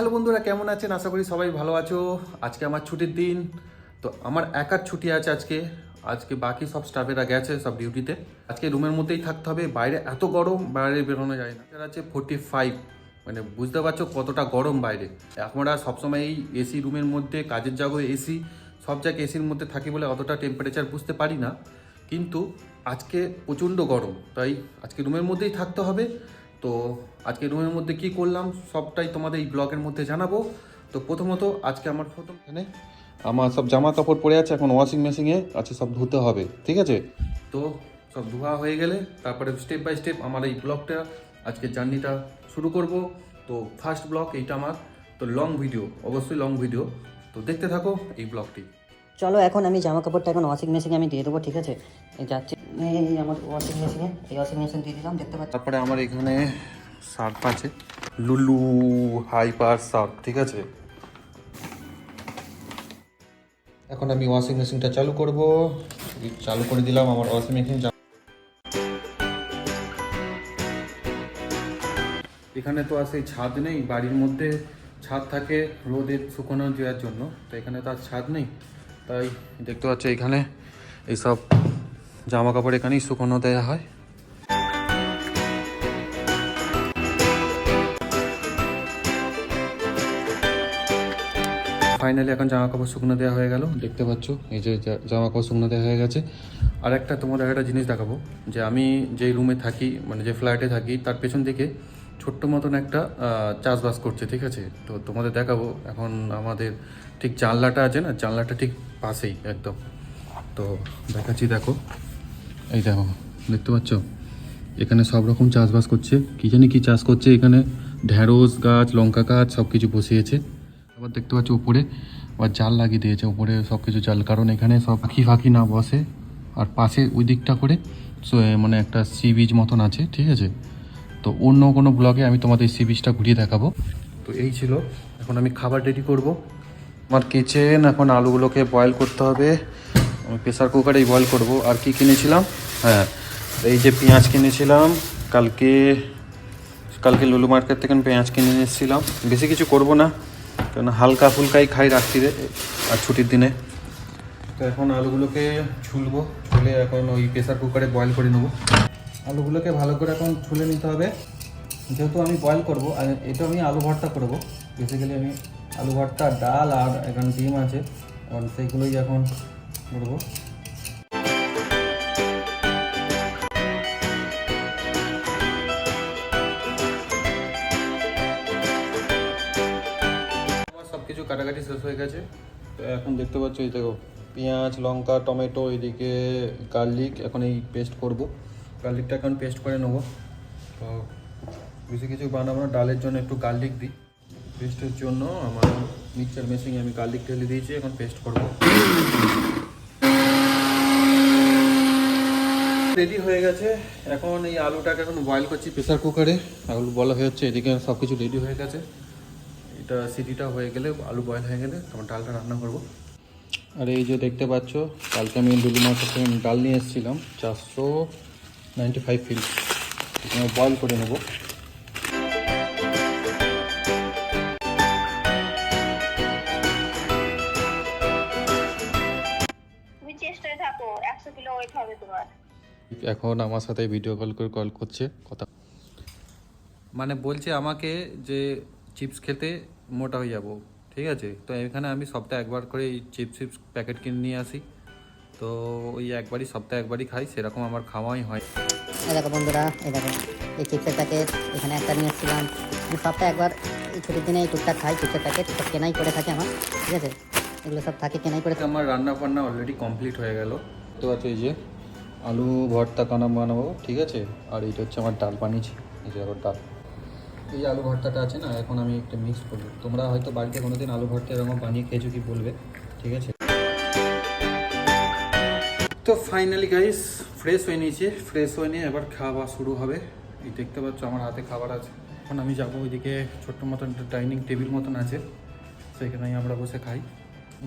Hello বন্ধুরা, কেমন আছেন? আশা করি সবাই ভালো আছো। আজকে আমার ছুটির দিন। তো আমার একার ছুটি আছে আজকে। আজকে বাকি সব স্টাফেরা গেছে সব ডিউটিতে। আজকে রুমের মধ্যেই থাকতে হবে। বাইরে এত গরম, বাইরে বেরোনো যায় না। আছে ফোর্টি ফাইভ মানে বুঝতে পারছ কতটা গরম বাইরে। আমরা সবসময় এই এসি রুমের মধ্যে, কাজের জায়গায় এসি সব জায়গায় এসির মধ্যে থাকি বলে অতটা টেম্পারেচার বুঝতে পারি না। কিন্তু আজকে প্রচণ্ড গরম। তাই আজকে রুমের মধ্যেই থাকতে হবে। তো আজকে রুমের মধ্যে কি করলাম সবটাই তোমাদের এই ব্লগের মধ্যে জানাব। তো প্রথমত আজকে আমার প্রথম এখানে। আমার সব জামা কাপড় পরে আছে, এখন ওয়াশিং মেশিনে আছে, সব ধুতে হবে, ঠিক আছে? তো সব ধোয়া হয়ে গেলে তারপরে স্টেপ বাই স্টেপ আমার এই ব্লগটা আজকে জার্নিটা শুরু করব। তো ফার্স্ট ব্লগ এইটা আমার, তো লং ভিডিও অবশ্যই লং ভিডিও তো দেখতে থাকো এই ব্লগটি চলো এখন আমি জামা কাপড়টা এখন ওয়াশিং মেশিনে আমি দিয়ে দেবো, ঠিক আছে? যাচ্ছি। এই আমার ওয়াশিং মেশিনে এই ওয়াশিং মেশিন দিয়ে দিলাম, দেখতে পাচ্ছি? তারপরে আমার এখানে সার্ফ আছে, লুলু হাইপার সার্ফ ঠিক আছে? এখন আমি ওয়াশিং মেশিনটা চালু করব। চালু করে দিলাম আমার ওয়াশিং মেশিন এখানে তো আর সেই ছাদ নেই, বাড়ির মধ্যে ছাদ থাকে রোদে শুকনো দেওয়ার জন্য, তো এখানে তো আর ছাদ নেই। তাই দেখতে পাচ্ছ এখানে এইসব জামা কাপড় এখানেই শুকনো দেওয়া হয়। ফাইনালি এখন জামা কাপড় শুকনো দেওয়া হয়ে গেল। দেখতে পাচ্ছ এই যে জামা কাপড় শুকনো দেওয়া হয়ে গেছে। আর একটা তোমাদের একটা জিনিস দেখাবো যে আমি যেই রুমে থাকি মানে যে ফ্ল্যাটে থাকি, তার পেছন দিকে ছোট্ট মতন একটা চাষবাস করছে, ঠিক আছে? তো তোমাদের দেখাবো। এখন আমাদের ঠিক জানলাটা আছে না? জানলাটা ঠিক পাশেই একদম। তো দেখাচ্ছি, দেখো। এই দেখো, দেখতে পাচ্ছ? এখানে সব রকম চাষবাস করছে। কি জানি কি চাষ করছে এখানে? ঢ্যাঁড়স গাছ, লঙ্কা গাছ, সব কিছু বসিয়েছে। আবার দেখতে পাচ্ছ উপরে, আবার জাল লাগিয়ে দিয়েছে। উপরে সব কিছু জাল, কারণ এখানে সব পাখি ফাঁকি না বসে। আর পাশে ওই দিকটা করে মানে একটা সি বিচ মতন আছে, ঠিক আছে? তো অন্য কোনো ব্লগে আমি তোমাদের সি বিচটা ঘুরিয়ে দেখাবো। তো এই ছিল। এখন আমি খাবার রেডি করব। আমার কিচেন এখন আলুগুলোকে বয়েল করতে হবে। আমি প্রেসার কুকারেই বয়েল করব। আর কি কিনেছিলাম? হ্যাঁ এই যে পেঁয়াজ কিনেছিলাম। কালকে কালকে লুলু মার্কেট থেকে আমি পেঁয়াজ কিনে এসেছিলাম। বেশি কিছু করব না, কারণ হালকা ফুলকাই খাই রাত্রিরে আর ছুটির দিনে। তো এখন আলুগুলোকে ছুলবো, ছুলে এখন ওই প্রেসার কুকারে বয়েল করে নেব। আলুগুলোকে ভালো করে এখন ছুলে নিতে হবে। যেহেতু আমি বয়েল করব, আর এটা আমি আলু ভর্তা করব। বেসিক্যালি আমি আলু ভর্তা, ডাল আর এখন ডিম আছে। এখন সেইগুলোই এখন করব। সব কিছু কাটাকাটি শেষ হয়ে গেছে। তো এখন দেখতে পাচ্ছ, এই দেখো, পেঁয়াজ, লঙ্কা, টমেটো, এদিকে গার্লিক এখন এই পেস্ট করব। গার্লিকটা এখন পেস্ট করে নেব। তো বেশি কিছু বানাবো না, ডালের জন্য একটু গার্লিক দিই। পেস্টের জন্য আমার মিক্সচার মেশিনে আমি গার্লিক ঢেলে দিয়েছি, এখন পেস্ট করব। রেডি হয়ে গেছে। এখন এই আলুটাকে এখন বয়েল করছি প্রেসার কুকারে আলু বলা হয়ে হচ্ছে এদিকে সব কিছু রেডি হয়ে গেছে। এটা সিটিটা হয়ে গেলে, আলু বয়েল হয়ে গেলে তখন ডালটা রান্না করব। আর এই যে দেখতে পাচ্ছ, কালকে আমি লুলু মাছের ডাল নিয়ে এসেছিলাম, চারশো নাইনটি ফাইভ ফিল বয়েল করে নেব। এখন আমার সাথে ভিডিও কল করে কল করছে কথা মানে বলছে আমাকে যে চিপস খেতে মোটা হয়ে যাব ঠিক আছে? তো এখানে আমি সপ্তাহে একবার করে এই চিপস চিপস প্যাকেট কিনে নিয়ে আসি। তো ওই একবারই সপ্তাহে একবারই খাই সেরকম আমার খাওয়াই হয়। এই দেখো বন্ধুরা এই দেখো এই চিপসের প্যাকেট এখানে একটা নিয়ে এসেছিলাম। আমি সপ্তাহে একবার এই ছুটির দিনে এই টুকটাক খাই চিপসের প্যাকেট সব কেনাই করে থাকে আমার ঠিক আছে? এগুলো সব থাকে কেনাই করে আমার রান্না বান্না অলরেডি কমপ্লিট হয়ে গেল। তো আছে এই যে আলু ভর্তা কানা বানাবো ঠিক আছে? আর এইটা হচ্ছে আমার ডাল বানিয়েছি এই যে আবার ডাল। এই আলু ভর্তাটা আছে না এখন আমি একটু মিক্স করব। তোমরা হয়তো বাড়িতে কোনোদিন আলু ভর্তা এরকম বানিয়ে খেয়েছো কি বলবে ঠিক আছে? তো ফাইনালি গাইস ফ্রেশ হয়ে নিয়েছি। ফ্রেশ হয়ে নিয়ে এবার খাওয়া শুরু হবে। এই দেখতে পাচ্ছ, আমার হাতে খাবার আছে। এখন আমি যাব ওইদিকে ছোট্ট মতন ডাইনিং টেবিল মতন আছে। সেখানেই আমরা বসে খাই।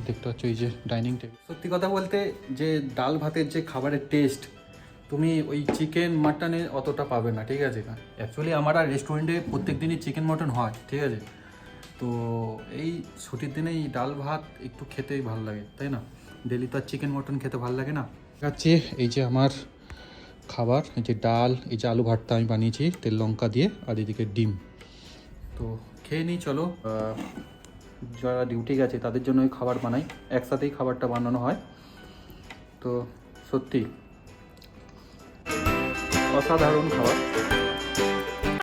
দেখতে পাচ্ছ, এই যে ডাইনিং টেবিল সত্যি কথা বলতে, যে ডাল ভাতের যে খাবারের টেস্ট তুমি ওই চিকেন মাটনে অতটা পাবে না, ঠিক আছে? অ্যাকচুয়ালি আমার আর রেস্টুরেন্টে প্রত্যেক দিনই চিকেন মাটন হয়, ঠিক আছে? তো এই ছুটির দিনে এই ডাল ভাত একটু খেতেই ভালো লাগে, তাই না? ডেলি তো আর চিকেন মটন খেতে ভালো লাগে না। আছে এই যে আমার খাবার এই যে ডাল এই যে আলু ভর্তা আমি বানিয়েছি তেল লঙ্কা দিয়ে আর এদিকে ডিম। তো খেয়ে নিই চলো। যারা ডিউটি গেছে তাদের জন্য ওই খাবার বানাই। একসাথেই খাবারটা বানানো হয়। তো সত্যি অসাধারণ খাবার।